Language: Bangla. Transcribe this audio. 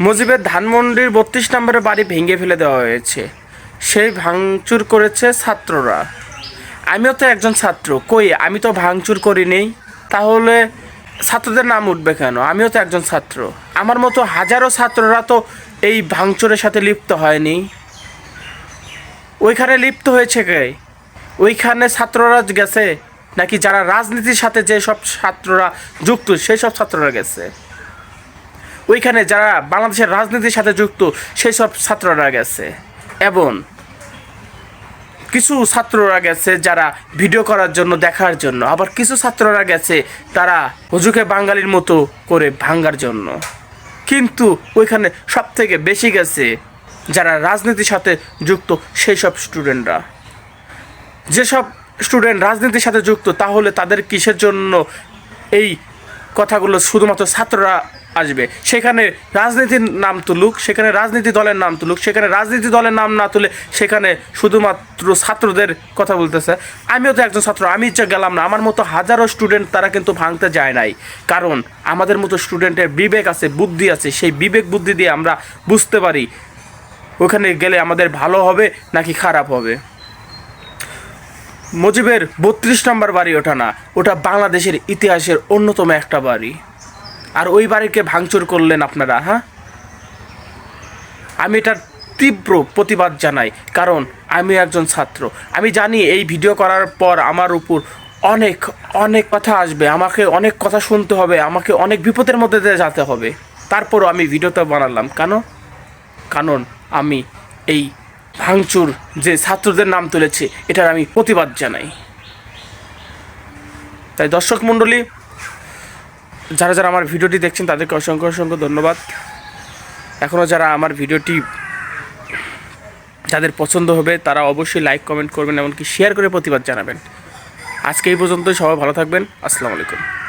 মুজিবের ধানমন্ডির বত্রিশ নম্বরের বাড়ি ভেঙে ফেলে দেওয়া হয়েছে। সেই ভাঙচুর করেছে ছাত্ররা। আমিও তো একজন ছাত্র, কই আমি তো ভাঙচুর করি করিনি? তাহলে ছাত্রদের নাম উঠবে কেন? আমিও তো একজন ছাত্র। আমার মতো হাজারো ছাত্ররা তো এই ভাঙচুরের সাথে লিপ্ত হয়নি। ওইখানে লিপ্ত হয়েছে কে? ওইখানে ছাত্ররা গেছে? নাকি যারা রাজনীতির সাথে যে সব ছাত্ররা যুক্ত সেই সব ছাত্ররা গেছে? ওইখানে যারা বাংলাদেশের রাজনীতির সাথে যুক্ত সেই সব ছাত্ররা গেছে। এবং কিছু ছাত্ররা গেছে যারা ভিডিও করার জন্য, দেখার জন্য। আবার কিছু ছাত্ররা গেছে তারা হুজুকে বাঙালির মতো করে ভাঙ্গার জন্য। কিন্তু ওইখানে সব থেকে বেশি গেছে যারা রাজনীতির সাথে যুক্ত সেই সব স্টুডেন্টরা। যেসব স্টুডেন্ট রাজনীতির সাথে যুক্ত, তাহলে তাদের কিসের জন্য এই কথাগুলো শুধুমাত্র ছাত্ররা আসবে। সেখানে রাজনীতির নাম তুলুক, সেখানে রাজনীতি দলের নাম তুলুক, সেখানে রাজনীতি দলের নাম না তুলে সেখানে শুধুমাত্র ছাত্রদের কথা বলতেছে। আমিও তো একজন ছাত্র, আমি ইচ্ছা গেলাম না। আমার মতো হাজারো স্টুডেন্ট তারা কিন্তু ভাঙতে যায় নাই। কারণ আমাদের মতো স্টুডেন্টের বিবেক আছে, বুদ্ধি আছে। সেই বিবেক বুদ্ধি দিয়ে আমরা বুঝতে পারি, ওখানে গেলে আমাদের ভালো হবে নাকি খারাপ হবে। মুজিবের বত্রিশ নম্বর বাড়ি ওঠা না, ওটা বাংলাদেশের ইতিহাসের অন্যতম একটা বাড়ি। আর ওই বাড়িকে ভাঙচুর করলেন আপনারা হ্যাঁ? আমি এটার তীব্র প্রতিবাদ জানাই, কারণ আমি একজন ছাত্র। আমি জানি এই ভিডিও করার পর আমার উপর অনেক অনেক কথা আসবে, আমাকে অনেক কথা শুনতে হবে, আমাকে অনেক বিপদের মধ্যে দিয়ে যেতে হবে। তারপরও আমি ভিডিওটা বানালাম, কেন? কারণ আমি এই ভাঙচুর যে ছাত্রদের নাম তুলেছে, এটার আমি প্রতিবাদ জানাই। তাই দর্শক মণ্ডলী, যারা যারা আমার ভিডিওটি দেখছেন, তাদেরকে অসংখ্য অসংখ্য ধন্যবাদ। এখনও যারা আমার ভিডিওটি যাদের পছন্দ হবে, তারা অবশ্যই লাইক, কমেন্ট করবেন, এমনকি শেয়ার করে প্রতিবাদ জানাবেন। আজকে এই পর্যন্ত সবাই ভালো থাকবেন। আসসালামু আলাইকুম।